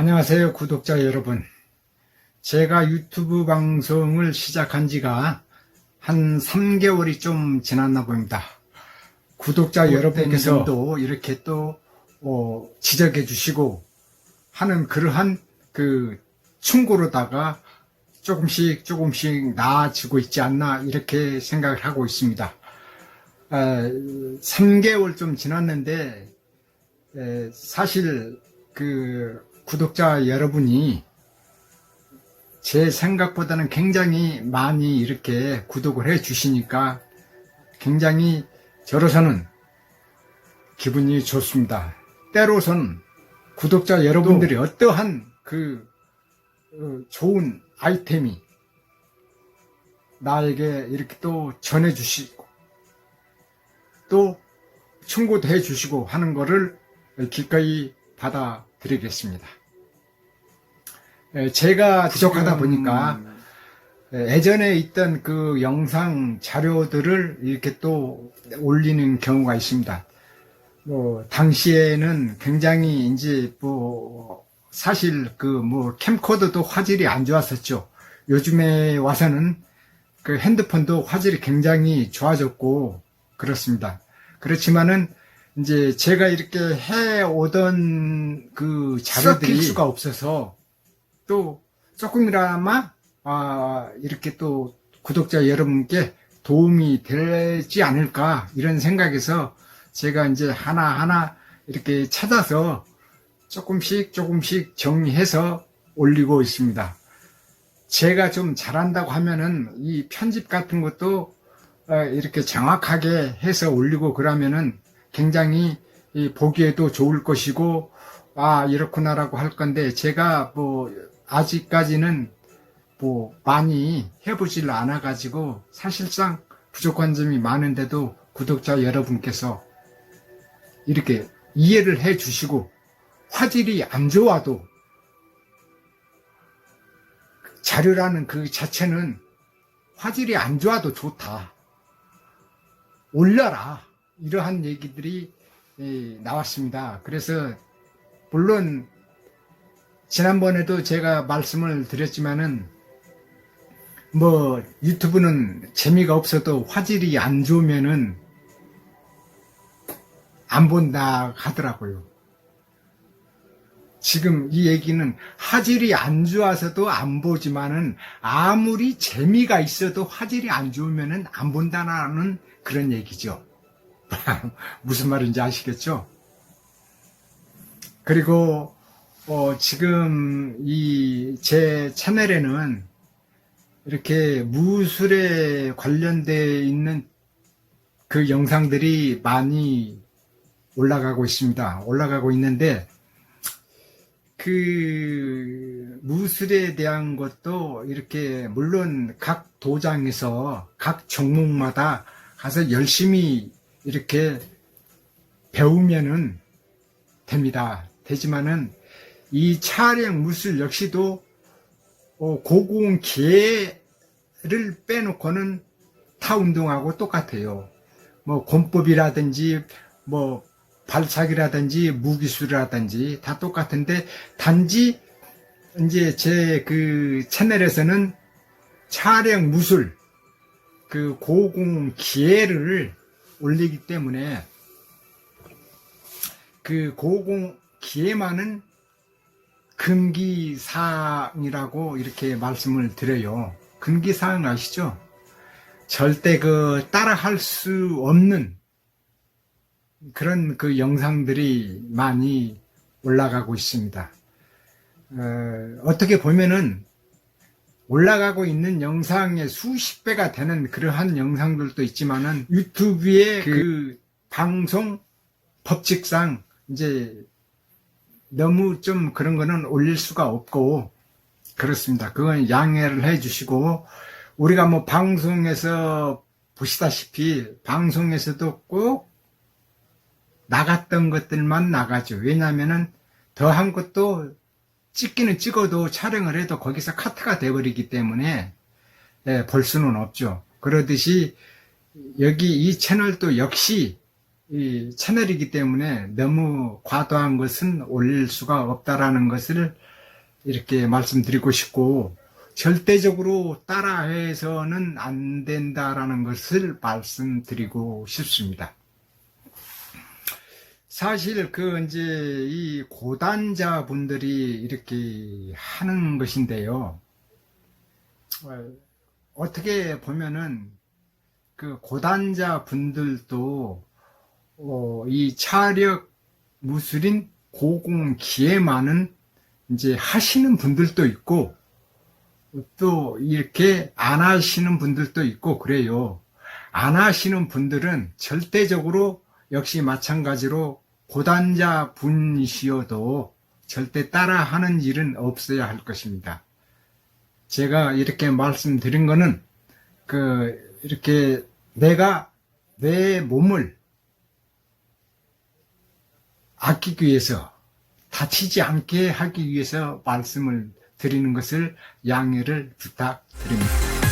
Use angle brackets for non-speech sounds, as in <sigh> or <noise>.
안녕하세요, 구독자 여러분. 제가 유튜브 방송을 시작한 지가 한 3개월이 좀 지났나 봅니다. 구독자 여러분께서도 이렇게 또 어, 지적해 주시고 하는 그러한 그 충고로다가 조금씩 조금씩 나아지고 있지 않나 이렇게 생각을 하고 있습니다. 아, 3개월 좀 지났는데 에, 사실 그 구독자 여러분이 제 생각보다는 굉장히 많이 이렇게 구독을 해 주시니까 굉장히 저로서는 기분이 좋습니다. 때로선 구독자 여러분들이 어떠한 그 어, 좋은 아이템이 나에게 이렇게 또 전해 주시고 또 충고도 해 주시고 하는 거를 기꺼이 받아드리겠습니다. 에, 제가 부족하다 보니까 에, 예전에 있던 그 영상 자료들을 이렇게 또 올리는 경우가 있습니다. 뭐 당시에는 굉장히 이제 뭐 사실 그 뭐 캠코더도 화질이 안 좋았었죠. 요즘에 와서는 그 핸드폰도 화질이 굉장히 좋아졌고 그렇습니다. 그렇지만은 이제 제가 이렇게 해 오던 그 자료들이 수가 없어서 또 조금이나마 아 이렇게 또 구독자 여러분께 도움이 되지 않을까 이런 생각에서 제가 이제 하나하나 이렇게 찾아서 조금씩 조금씩 정리해서 올리고 있습니다. 제가 좀 잘한다고 하면은 이 편집 같은 것도 어, 이렇게 정확하게 해서 올리고 그러면은 굉장히 이 보기에도 좋을 것이고 아 이렇구나라고 할 건데 제가 뭐 아직까지는 뭐 많이 해보질 않아 가지고 사실상 부족한 점이 많은데도 구독자 여러분께서 이렇게 이해를 해 주시고 화질이 안 좋아도 자료라는 그 자체는 화질이 안 좋아도 좋다. 올려라. 이러한 얘기들이 예, 나왔습니다. 그래서 물론 지난번에도 제가 말씀을 드렸지만은 뭐 유튜브는 재미가 없어도 화질이 안 좋으면은 안 본다 하더라고요. 지금 이 얘기는 화질이 안 좋아서도 안 보지만은 아무리 재미가 있어도 화질이 안 좋으면은 안 본다는 그런 얘기죠. <laughs> 무슨 말인지 아시겠죠? 그리고 어, 지금 이 제 채널에는 이렇게 무술에 관련되어 있는 그 영상들이 많이 올라가고 있습니다. 올라가고 있는데 그 무술에 대한 것도 이렇게 물론 각 도장에서 각 종목마다 가서 열심히 이렇게 배우면은 됩니다. 되지만은 이 차량 무술 역시도 어, 고공 기회를 빼놓고는 타 운동하고 똑같아요. 뭐 권법이라든지 뭐 발차기라든지 무기술이라든지 다 똑같은데 단지 이제 제 그 채널에서는 차량 무술 그 고공 기회를 올리기 때문에 그 고공 기회만은 금기사항이라고 이렇게 말씀을 드려요. 금기사항 아시죠? 절대 그 따라할 수 없는 그런 그 영상들이 많이 올라가고 있습니다. 어, 떻게 보면은 올라가고 있는 영상의 수십 배가 되는 그러한 영상들도 있지만은 유튜브의 그, 그 방송 법칙상 이제 너무 좀 그런 거는 올릴 수가 없고 그렇습니다. 그건 양해를 해 주시고 우리가 뭐 방송에서 보시다시피 방송에서도 꼭 나갔던 것들만 나가죠. 왜냐면은 더 한 것도 찍기는 찍어도 촬영을 해도 거기서 카트가 돼버리기 때문에 예, 볼 수는 없죠. 그러듯이 여기 이 채널도 역시 이 채널이기 때문에 너무 과도한 것은 올릴 수가 없다라는 것을 이렇게 말씀드리고 싶고 절대적으로 따라해서는 안 된다라는 것을 말씀드리고 싶습니다. 사실 그 이제 이 고단자 분들이 이렇게 하는 것인데요. 어, 어떻게 보면은 그 고단자 분들도 어, 이 차력 무술인 고공기에만은 이제 하시는 분들도 있고 또 이렇게 안 하시는 분들도 있고 그래요. 안 하시는 분들은 절대적으로 역시 마찬가지로 고단자 분이시어도 절대 따라 하는 일은 없어야 할 것입니다. 제가 이렇게 말씀드린 거는 그 이렇게 내가 내 몸을 아끼기 위해서 다치지 않게 하기 위해서 말씀을 드리는 것을 양해를 부탁드립니다.